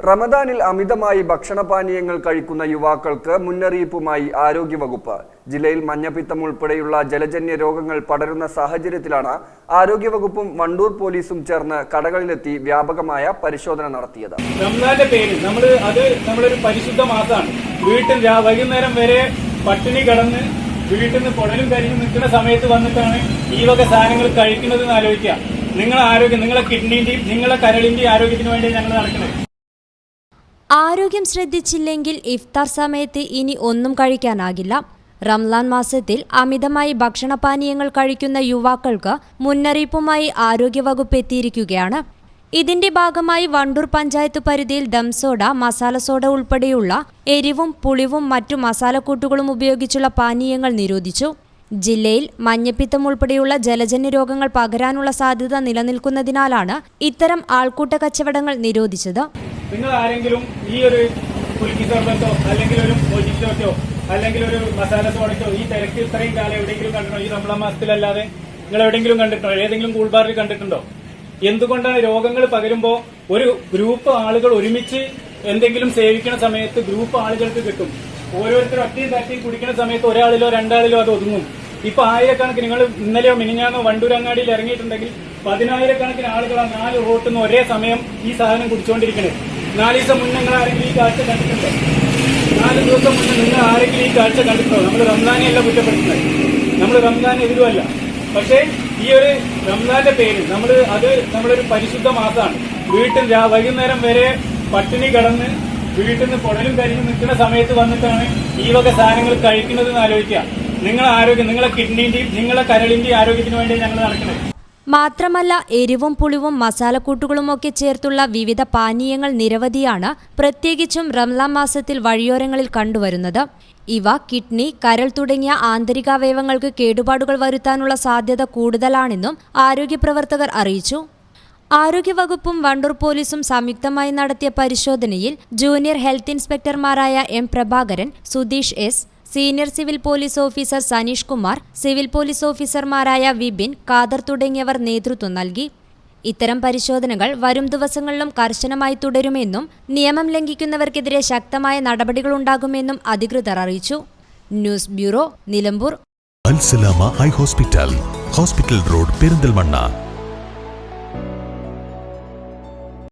റമദാനിൽ അമിതമായി ഭക്ഷണപാനീയങ്ങൾ കഴിക്കുന്ന യുവാക്കൾക്ക് മുന്നറിയിപ്പുമായി ആരോഗ്യവകുപ്പ്. ജില്ലയിൽ മഞ്ഞപ്പിത്തം ഉൾപ്പെടെയുള്ള ജലജന്യ രോഗങ്ങൾ പടരുന്ന സാഹചര്യത്തിലാണ് ആരോഗ്യവകുപ്പും വണ്ടൂർ പോലീസും ചേർന്ന് കടകളിലെത്തി വ്യാപകമായ പരിശോധന നടത്തിയത്. റംസാന്റെ പേര് നമ്മൾ അത് നമ്മളൊരു പരിശുദ്ധ മാസമാണ്. വീട്ടിൽ വൈകുന്നേരം വരെ പട്ടിണി കിടന്ന് വീട്ടിൽ നിന്ന് കുടലും കരിഞ്ഞ് നിൽക്കുന്ന സമയത്ത് വന്നിട്ടാണ് ഈ വക സാധനങ്ങൾ കഴിക്കുന്നത് എന്ന് ആലോചിക്കുക. നിങ്ങളെ ആരോഗ്യം നിങ്ങളെ കിഡ്നിന്റെയും നിങ്ങളെ കരളിന്റെയും ആരോഗ്യത്തിന് വേണ്ടി ഞങ്ങൾ നടക്കുന്നത്. ആരോഗ്യം ശ്രദ്ധിച്ചില്ലെങ്കിൽ ഇഫ്താർ സമയത്ത് ഇനി ഒന്നും കഴിക്കാനാകില്ല. റംലാൻ മാസത്തിൽ അമിതമായി ഭക്ഷണപാനീയങ്ങൾ കഴിക്കുന്ന യുവാക്കൾക്ക് മുന്നറിയിപ്പുമായി ആരോഗ്യവകുപ്പ് എത്തിയിരിക്കുകയാണ്. ഇതിന്റെ ഭാഗമായി വണ്ടൂർ പഞ്ചായത്ത് പരിധിയിൽ ദംസോഡ മസാല സോഡ ഉൾപ്പെടെയുള്ള എരിവും പുളിവും മറ്റു മസാലക്കൂട്ടുകളും ഉപയോഗിച്ചുള്ള പാനീയങ്ങൾ നിരോധിച്ചു. ജില്ലയിൽ മഞ്ഞപ്പിത്തം ഉൾപ്പെടെയുള്ള ജലജന്യ രോഗങ്ങൾ പകരാനുള്ള സാധ്യത നിലനിൽക്കുന്നതിനാലാണ് ഇത്തരം ആൾക്കൂട്ട കച്ചവടങ്ങൾ നിരോധിച്ചത്. നിങ്ങൾ ആരെങ്കിലും ഈ ഒരു കുലുക്കി സർബത്തോ അല്ലെങ്കിൽ ഒരു മൊജിറ്റോറ്റോ അല്ലെങ്കിൽ ഒരു മസാല സോഡയ്ക്കോ ഈ തിരക്ക് ഇത്രയും കാലം എവിടെയെങ്കിലും കണ്ടിട്ടുണ്ടോ? ഈ നമ്മളെ മാസത്തിലല്ലാതെ നിങ്ങൾ എവിടെയെങ്കിലും കണ്ടിട്ടുണ്ടോ? ഏതെങ്കിലും കൂൾ ബാറിൽ കണ്ടിട്ടുണ്ടോ? എന്തുകൊണ്ടാണ് രോഗങ്ങൾ പകരുമ്പോൾ ഒരു ഗ്രൂപ്പ് ആളുകൾ ഒരുമിച്ച് എന്തെങ്കിലും സേവിക്കുന്ന സമയത്ത് ഗ്രൂപ്പ് ആളുകൾക്ക് കിട്ടും? ഓരോരുത്തരും ഒറ്റയും തട്ടിയും കുടിക്കുന്ന സമയത്ത് ഒരാളിലോ രണ്ടാളിലോ അത് ഒതുങ്ങും. ഇപ്പൊ ആയിരക്കണക്കിന് നിങ്ങൾ ഇന്നലെയോ മിനിഞ്ഞാന്നോ വണ്ടൂരങ്ങാടിയിൽ ഇറങ്ങിയിട്ടുണ്ടെങ്കിൽ പതിനായിരക്കണക്കിന് ആളുകൾ ആ നാല് റോട്ടിൽ നിന്ന് ഒരേ സമയം ഈ സാധനം കുടിച്ചുകൊണ്ടിരിക്കുന്നത് നാല് ദിവസം മുന്നേ നിങ്ങൾ ആരെങ്കിലും ഈ കാഴ്ച കണ്ടിട്ടുണ്ടോ? നാല് ദിവസം മുന്നേ നിങ്ങൾ ആരെങ്കിലും ഈ കാഴ്ച കണ്ടിട്ടുണ്ടോ? നമ്മൾ റംസാനെയല്ല കുറ്റപ്പെടുത്തുന്നത്. നമ്മൾ റംസാൻ എതിരുമല്ല. പക്ഷേ ഈ ഒരു റംസാന്റെ പേര് നമ്മൾ അത് നമ്മളൊരു പരിശുദ്ധ മാസമാണ്. വീട്ടിൽ വൈകുന്നേരം വരെ പട്ടിണി കടന്ന് വീട്ടിൽ നിന്ന് പുഴലും കരിഞ്ഞ് നിൽക്കുന്ന സമയത്ത് വന്നിട്ടാണ് ഈ വക സാധനങ്ങൾ കഴിക്കുന്നത് എന്ന് ആലോചിക്കുക. നിങ്ങളെ ആരോഗ്യം നിങ്ങളെ കിഡ്നിന്റെയും നിങ്ങളെ കരളിന്റെയും ആരോഗ്യത്തിന് വേണ്ടി ഞങ്ങൾ നടക്കുന്നത്. മാത്രമല്ല എരിവും പുളിവും മസാലക്കൂട്ടുകളുമൊക്കെ ചേർത്തുള്ള വിവിധ പാനീയങ്ങൾ നിരവധിയാണ് പ്രത്യേകിച്ചും റംലാം മാസത്തിൽ വഴിയോരങ്ങളിൽ കണ്ടുവരുന്നത്. ഇവ കിഡ്നി കരൾ തുടങ്ങിയ ആന്തരികാവയവങ്ങൾക്ക് കേടുപാടുകൾ വരുത്താനുള്ള സാധ്യത കൂടുതലാണെന്നും ആരോഗ്യപ്രവർത്തകർ അറിയിച്ചു. ആരോഗ്യവകുപ്പും വണ്ടൂർ പോലീസും സംയുക്തമായി നടത്തിയ പരിശോധനയിൽ junior health ഇൻസ്പെക്ടർമാരായ M Prabhakaran Sudheesh S senior civil police officer Saneesh Kumar civil police ഓഫീസർമാരായ വിപിൻ ഖാദർ തുടങ്ങിയവർ നേതൃത്വം നൽകി. ഇത്തരം പരിശോധനകൾ വരും ദിവസങ്ങളിലും കർശനമായി തുടരുമെന്നും നിയമം ലംഘിക്കുന്നവർക്കെതിരെ ശക്തമായ നടപടികളുണ്ടാകുമെന്നും അധികൃതർ അറിയിച്ചു. News bureau Nilambur. Eye hospital hospital road Perinthalmanna.